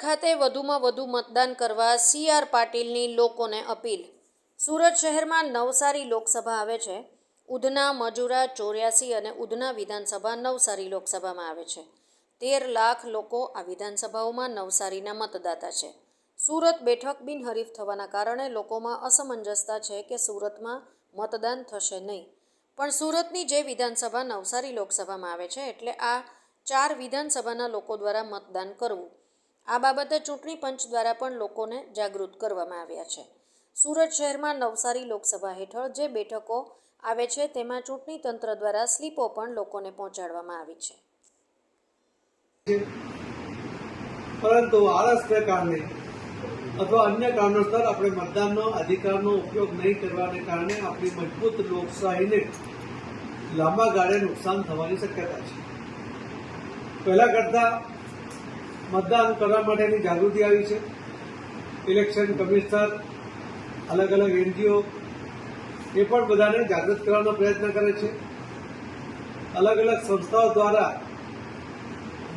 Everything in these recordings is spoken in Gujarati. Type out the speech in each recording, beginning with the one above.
ખાતે વધુમાં વધુ મતદાન કરવા સી આર પાટીલની લોકોને અપીલ. સુરત શહેરમાં નવસારી લોકસભા આવે છે. ઉધના, મજુરા, ચોર્યાસી અને ઉધના વિધાનસભા નવસારી લોકસભામાં આવે છે. તેર લાખ લોકો આ વિધાનસભાઓમાં નવસારીના મતદાતા છે. સુરત બેઠક બિનહરીફ થવાના કારણે લોકોમાં અસમંજસતા છે કે સુરતમાં મતદાન થશે નહીં. પણ સુરતની જે વિધાનસભા નવસારી લોકસભામાં આવે છે એટલે આ ચાર વિધાનસભાના લોકો દ્વારા મતદાન કરવું. આ બાબતે ચૂંટણી પંચ દ્વારા પણ લોકોને જાગૃત કરવામાં આવ્યા છે. સુરત શહેરમાં નવસારી લોકસભા હેઠળ જે બેઠકો આવે છે તેમાં ચૂંટણી તંત્ર દ્વારા સ્લીપો પણ લોકોને પહોંચાડવામાં આવી છે. પરંતુ આળસને કારણે અથવા અન્ય કારણોસર આપણે મતદાનનો અધિકારનો ઉપયોગ નહીં કરવાને કારણે આપણી મજબૂત લોકશાહીને લાંબા ગાળે નુકસાન થવાની શક્યતા છે. પહેલા કરતા મતદાન કરવા માટેની જાગૃતિ આવી છે. ઇલેક્શન કમિશનર અલગ અલગ એનજીઓ એ પણ બધાને જાગૃત કરવાનો પ્રયત્ન કરે છે. અલગ અલગ સંસ્થાઓ દ્વારા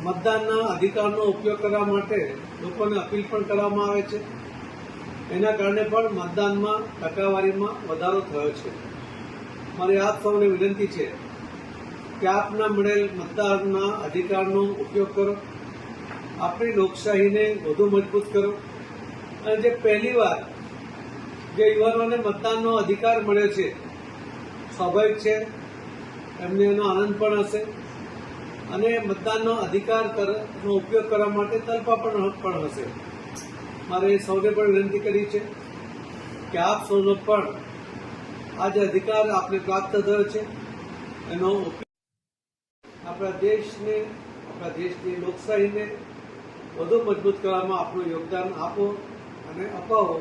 મતદાનના અધિકારનો ઉપયોગ કરવા માટે લોકોને અપીલ પણ કરવામાં આવે છે. એના કારણે પણ મતદાનમાં ટકાવારીમાં વધારો થયો છે. મારી આપ સૌને વિનંતી છે કે આપના મળેલ મતદાનના અધિકારનો ઉપયોગ કરો. આપણી લોકશાહીને વધુ મજબૂત કરો. અને જે પહેલીવાર જે યુવાનોને મતદાનનો અધિકાર મળ્યો છે, સ્વાભાવિક છે, એમને એનો આનંદ પણ હશે. અને મતદાનનો અધિકાર કર- નો ઉપયોગ કરવા માટે તલપા પણ પણ હશે. મારે સૌને પણ વિનંતી કરી છે કે આપ સૌનો પણ આ જે અધિકાર આપને પ્રાપ્ત થયો છે, એનો ઉપયોગ આપણા દેશને, આપણા દેશની લોકશાહીને વધુ મજબૂત કરવામાં આપણું યોગદાન આપો અને અપાવો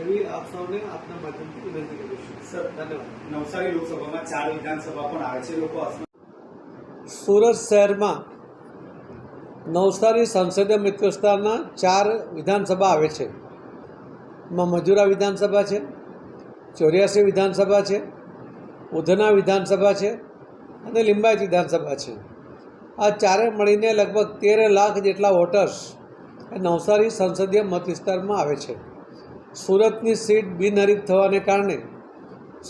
એવી આપ સૌને આપના માધ્યમથી વિનંતી કરું છું. સર ધન્યવાદ. નવસારી લોકસભામાં ચાર વિધાનસભા પણ આવે છે. લોકો સુરત શહેરમાં નવસારી સંસદીય મિત્ર વિસ્તારના ચાર વિધાનસભા આવે છે. માં મજુરા વિધાનસભા છે ચોર્યાસી વિધાનસભા છે ઉધના વિધાનસભા છે અને લિંબાયત વિધાનસભા છે. આ ચારે મળીને લગભગ તેર લાખ જેટલા વોટર્સ નવસારી સંસદીય મત વિસ્તારમાં આવે છે. સુરતની સીટ બિનહરીફ થવાને કારણે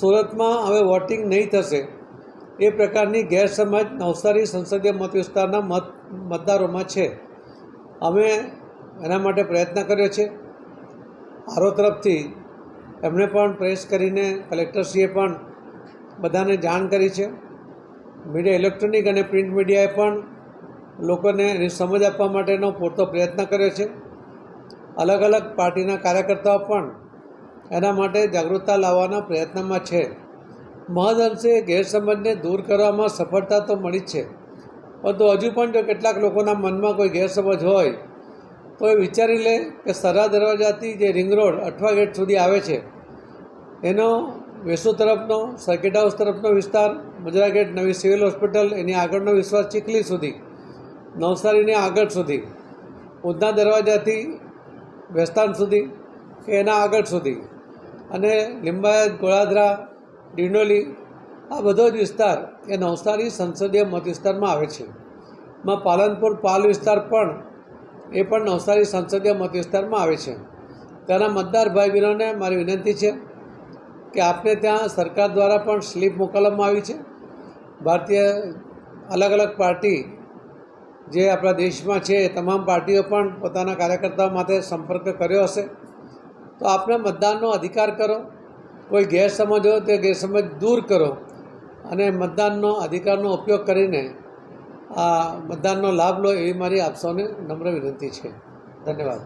સુરતમાં હવે વોટિંગ નહીં થશે. એ પ્રકારની ગેરસમજ નવસારી સંસદીય મત વિસ્તારના મત, મતદારોમાં છે. અમે એના માટે પ્રયત્ન કર્યો છે. આરો તરફથી એમણે પણ પ્રેસ કરીને કલેક્ટરશ્રીએ પણ બધાને જાણ કરી છે. મીડિયા ઇલેક્ટ્રોનિક અને પ્રિન્ટ મીડિયાએ પણ લોકોને એની સમજ આપવા માટેનો પૂરતો પ્રયત્ન કર્યો છે. અલગ અલગ પાર્ટીના કાર્યકર્તાઓ પણ એના માટે જાગૃતતા લાવવાના પ્રયત્નમાં છે. મહદઅંશે ગેરસમજને દૂર કરવામાં સફળતા તો મળી જ છે. પરંતુ હજુ પણ જો કેટલાક લોકોના મનમાં કોઈ ગેરસમજ હોય, તો એ વિચારી લે કે સરહદ દરવાજાથી જે રિંગ રોડ અઠવા ગેટ સુધી આવે છે, એનો વેસુ તરફનો સર્કિટ હાઉસ તરફનો વિસ્તાર, મજરા ગેટ નવી સિવિલ હોસ્પિટલ, એની આગળનો વિશ્વાસ ચીખલી સુધી, નવસારીની આગળ સુધી, ઉધના દરવાજાથી વેસ્તાન સુધી, કે એના આગળ સુધી, અને લિંબાયત ગોળાધરા ડિંડોલી, આ બધો જ વિસ્તાર એ નવસારી સંસદીય મત વિસ્તારમાં આવે છે. માં પાલનપુર પાલ વિસ્તાર પણ એ પણ નવસારી સંસદીય મત વિસ્તારમાં આવે છે. ત્યાંના મતદાર ભાઈ બહેનોને મારી વિનંતી છે કે આપને ત્યાં સરકાર દ્વારા પણ સ્લીપ મોકલવામાં આવી છે? ભારતીય અલગ અલગ પાર્ટી જે આપણા દેશમાં છે તમામ પાર્ટીઓ પણ પોતાના કાર્યકર્તાઓ માટે સંપર્ક કર્યો હશે. તો આપણે મતદાનનો અધિકાર કરો. કોઈ ગેરસમજ હોય તે ગેરસમજ દૂર કરો અને મતદાનનો અધિકારનો ઉપયોગ કરીને આ મતદાનનો લાભ લો એવી મારી આપ સૌને નમ્ર વિનંતી છે. ધન્યવાદ.